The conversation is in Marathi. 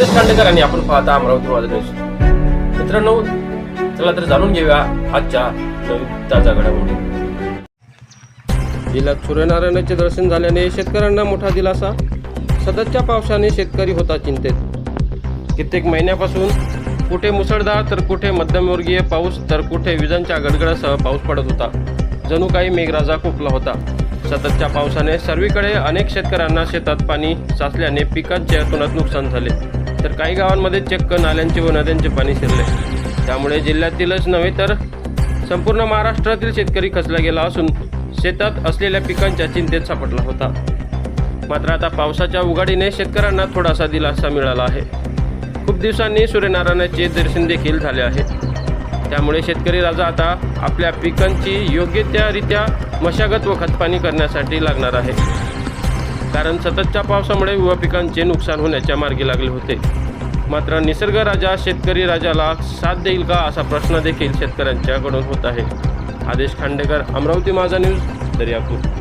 सुरेश खांडेकर आणि आपण पाहता अमरावती माझा न्यूज. मित्रांनो चला तर जाणून घेऊया आजच्या नवीन ताजा घडामोडी जिल्ह्यात सूर्यनारायणाचे दर्शन झाल्याने शेतकऱ्यांना मोठा दिलासा. सततच्या पावसाने शेतकरी होता चिंतेत. कित्येक महिन्यापासून कुठे मुसळधार तर कुठे मध्यमवर्गीय पाऊस तर कुठे विजांच्या गडगडासह पाऊस पडत होता. जणू काही मेघराजा कोपला होता. सततच्या पावसाने सर्वीकडे अनेक शेतकऱ्यांना शेतात पाणी साचल्याने पिकांचे अतोनात नुकसान झाले. तर काही गावांमध्ये चक्क नाल्यांचे व नद्यांचे पाणी शिरले. त्यामुळे जिल्ह्यातीलच नव्हे तर संपूर्ण महाराष्ट्रातील शेतकरी खचला गेला असून शेतात असलेल्या पिकांच्या चिंतेत सापडला होता. मात्र आता पावसाच्या उघाडीने शेतकऱ्यांना थोडासा दिलासा मिळाला आहे. खूप दिवसांनी सूर्यनारायणाचे दर्शन देखील झाले आहे. त्यामुळे शेतकरी राजा आता आपल्या पिकांची योग्य त्यारित्या मशागत व खतपाणी करण्यासाठी लागणार आहे. कारण सततच्या पावसामुळे युवा पिकांचे नुकसान होण्याच्या मार्गी लागले होते. मात्र निसर्ग राजा शेतकरी राजाला साथ देईल का असा प्रश्न देखील शेतकऱ्यांच्याकडून होत आहे. आदेश खांडेकर अमरावती माझा न्यूज दर्यापूर.